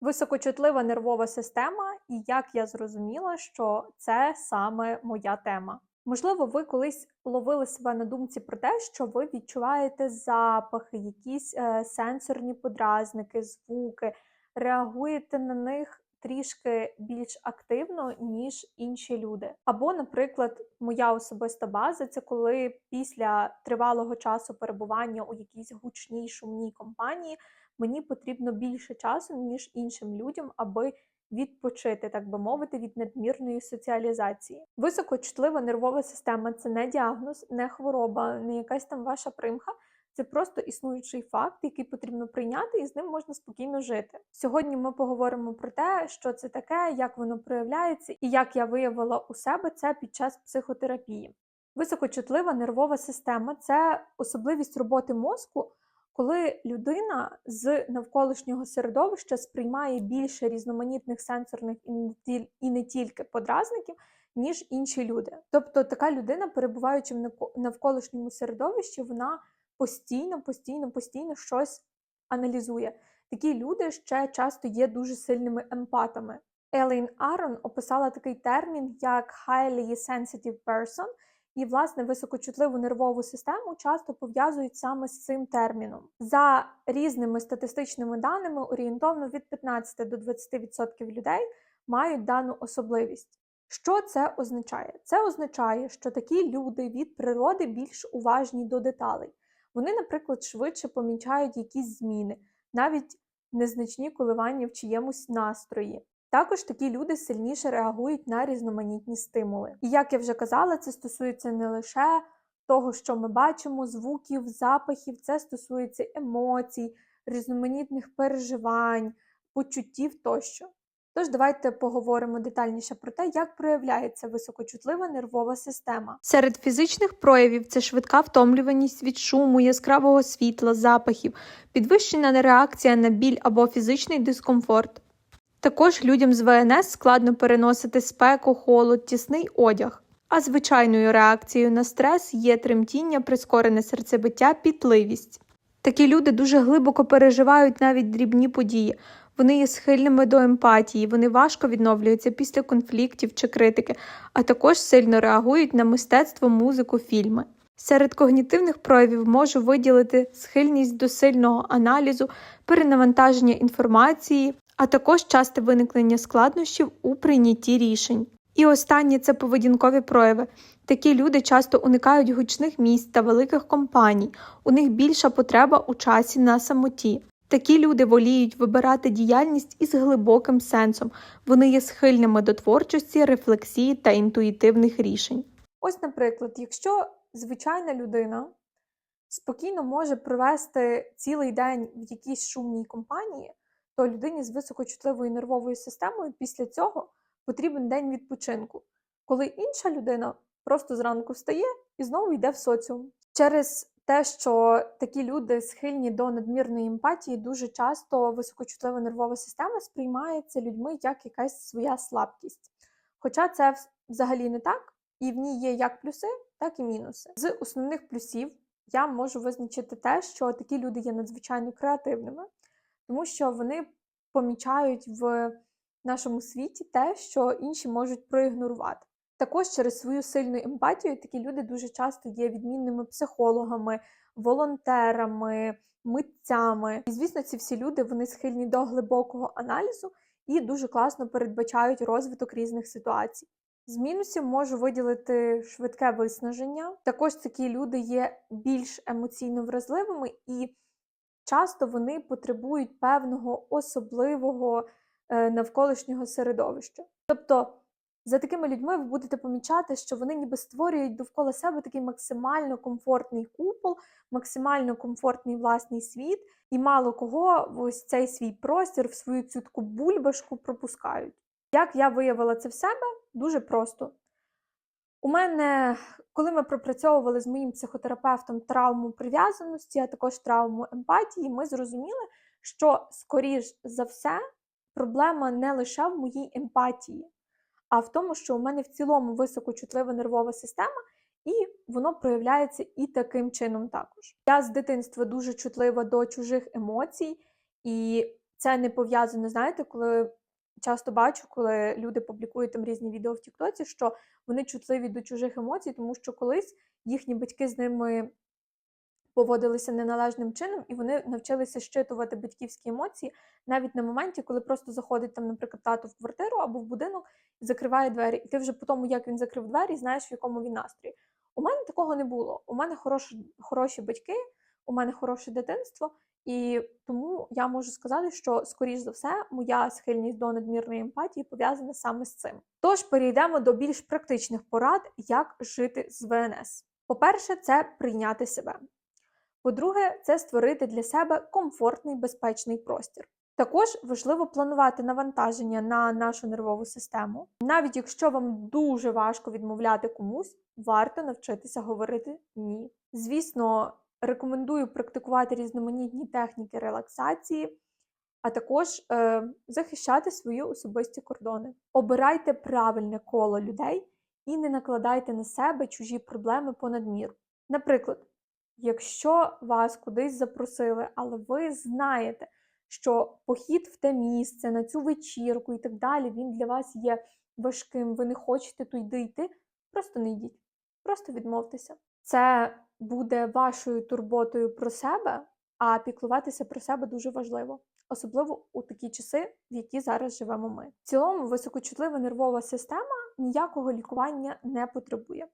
Високочутлива нервова система, і як я зрозуміла, що це саме моя тема. Можливо, ви колись ловили себе на думці про те, що ви відчуваєте запахи, якісь е, сенсорні подразники, звуки, реагуєте на них трішки більш активно, ніж інші люди. Або, наприклад, моя особиста база це коли після тривалого часу перебування у якійсь гучній шумній компанії мені потрібно більше часу, ніж іншим людям, аби відпочити, так би мовити, від надмірної соціалізації. Високочутлива нервова система це не діагноз, не хвороба, не якась там ваша примха. Це просто існуючий факт, який потрібно прийняти, і з ним можна спокійно жити. Сьогодні ми поговоримо про те, що це таке, як воно проявляється, і як я виявила у себе це під час психотерапії. Високочутлива нервова система це особливість роботи мозку, коли людина з навколишнього середовища сприймає більше різноманітних сенсорних і не тільки подразників, ніж інші люди. Тобто така людина, перебуваючи в навко- навколишньому середовищі, вона постійно, постійно, постійно щось аналізує. Такі люди ще часто є дуже сильними емпатами. Елейн Арон описала такий термін як highly sensitive person, і, власне, високочутливу нервову систему часто пов'язують саме з цим терміном. За різними статистичними даними, орієнтовно від 15 до 20% людей мають дану особливість. Що це означає? Це означає, що такі люди від природи більш уважні до деталей. Вони, наприклад, швидше помічають якісь зміни, навіть незначні коливання в чиємусь настрої. Також такі люди сильніше реагують на різноманітні стимули. І як я вже казала, це стосується не лише того, що ми бачимо, звуків, запахів, це стосується емоцій, різноманітних переживань, почуттів тощо. Тож давайте поговоримо детальніше про те, як проявляється високочутлива нервова система. Серед фізичних проявів це швидка втомлюваність від шуму, яскравого світла, запахів, підвищена реакція на біль або фізичний дискомфорт. Також людям з ВНС складно переносити спеку, холод, тісний одяг. А звичайною реакцією на стрес є тремтіння, прискорене серцебиття, пітливість. Такі люди дуже глибоко переживають навіть дрібні події. Вони є схильними до емпатії, вони важко відновлюються після конфліктів чи критики, а також сильно реагують на мистецтво, музику, фільми. Серед когнітивних проявів можу виділити схильність до сильного аналізу, перенавантаження інформації, а також часте виникнення складнощів у прийнятті рішень. І останнє це поведінкові прояви. Такі люди часто уникають гучних місць та великих компаній, у них більша потреба у часі на самоті. Такі люди воліють вибирати діяльність із глибоким сенсом, вони є схильними до творчості, рефлексії та інтуїтивних рішень. Ось, наприклад, якщо звичайна людина спокійно може провести цілий день в якійсь шумній компанії, то людині з високочутливою нервовою системою після цього потрібен день відпочинку, коли інша людина просто зранку встає і знову йде в соціум. Через те, що такі люди схильні до надмірної емпатії, дуже часто високочутлива нервова система сприймається людьми як якась своя слабкість. Хоча це взагалі не так, і в ній є як плюси, так і мінуси. З основних плюсів я можу визначити те, що такі люди є надзвичайно креативними, тому що вони помічають в нашому світі те, що інші можуть проігнорувати. Також через свою сильну емпатію такі люди дуже часто є відмінними психологами, волонтерами, митцями. І звісно, ці всі люди вони схильні до глибокого аналізу і дуже класно передбачають розвиток різних ситуацій. З мінусів можу виділити швидке виснаження. Також такі люди є більш емоційно вразливими і часто вони потребують певного особливого е, навколишнього середовища. Тобто, за такими людьми ви будете помічати, що вони ніби створюють довкола себе такий максимально комфортний купол, максимально комфортний власний світ, і мало кого в ось цей свій простір, в свою цю таку бульбашку пропускають. Як я виявила це в себе? Дуже просто. У мене, коли ми пропрацьовували з моїм психотерапевтом травму прив'язаності, а також травму емпатії, ми зрозуміли, що, скоріш за все, проблема не лише в моїй емпатії, а в тому, що у мене в цілому високочутлива нервова система, і воно проявляється і таким чином також. Я з дитинства дуже чутлива до чужих емоцій, і Це не пов'язано, знаєте, коли часто бачу, коли люди публікують там різні відео в Тіктоці, що вони чутливі до чужих емоцій, тому що колись їхні батьки з ними поводилися неналежним чином, і вони навчилися щитувати батьківські емоції навіть на моменті, коли просто заходить там, наприклад, тато в квартиру або в будинок і закриває двері. І ти вже по тому, як він закрив двері, знаєш, в якому він настрої. У мене такого не було. У мене хороші, хороші батьки, у мене хороше дитинство, і тому я можу сказати, що, скоріш за все, моя схильність до надмірної емпатії пов'язана саме з цим. Тож перейдемо до більш практичних порад, як жити з ВНС. По-перше, це прийняти себе. По-друге, це створити для себе комфортний безпечний простір. Також важливо планувати навантаження на нашу нервову систему. Навіть якщо вам дуже важко відмовляти комусь, варто навчитися говорити ні. Звісно, рекомендую практикувати різноманітні техніки релаксації, а також е, захищати свої особисті кордони. Обирайте правильне коло людей і не накладайте на себе чужі проблеми понад міру. Наприклад, якщо вас кудись запросили, але ви знаєте, що похід в те місце, на цю вечірку і так далі, він для вас є важким, ви не хочете туди йти, просто не йдіть, просто відмовтеся. Це буде вашою турботою про себе, а піклуватися про себе дуже важливо, особливо у такі часи, в які зараз живемо ми. В цілому, високочутлива нервова система ніякого лікування не потребує.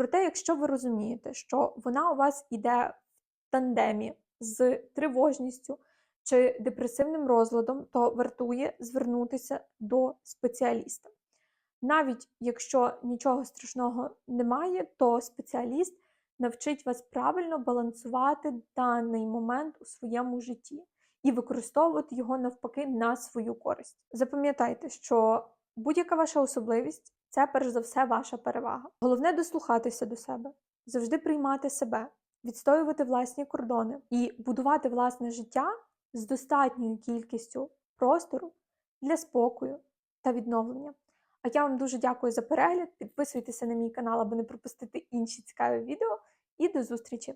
Проте, якщо ви розумієте, що вона у вас іде в тандемі з тривожністю чи депресивним розладом, то вартує звернутися до спеціаліста. Навіть якщо нічого страшного немає, то спеціаліст навчить вас правильно балансувати даний момент у своєму житті і використовувати його навпаки на свою користь. Запам'ятайте, що будь-яка ваша особливість це перш за все ваша перевага. Головне дослухатися до себе, завжди приймати себе, відстоювати власні кордони і будувати власне життя з достатньою кількістю простору для спокою та відновлення. А я вам дуже дякую за перегляд. Підписуйтеся на мій канал, аби не пропустити інші цікаві відео. І до зустрічі!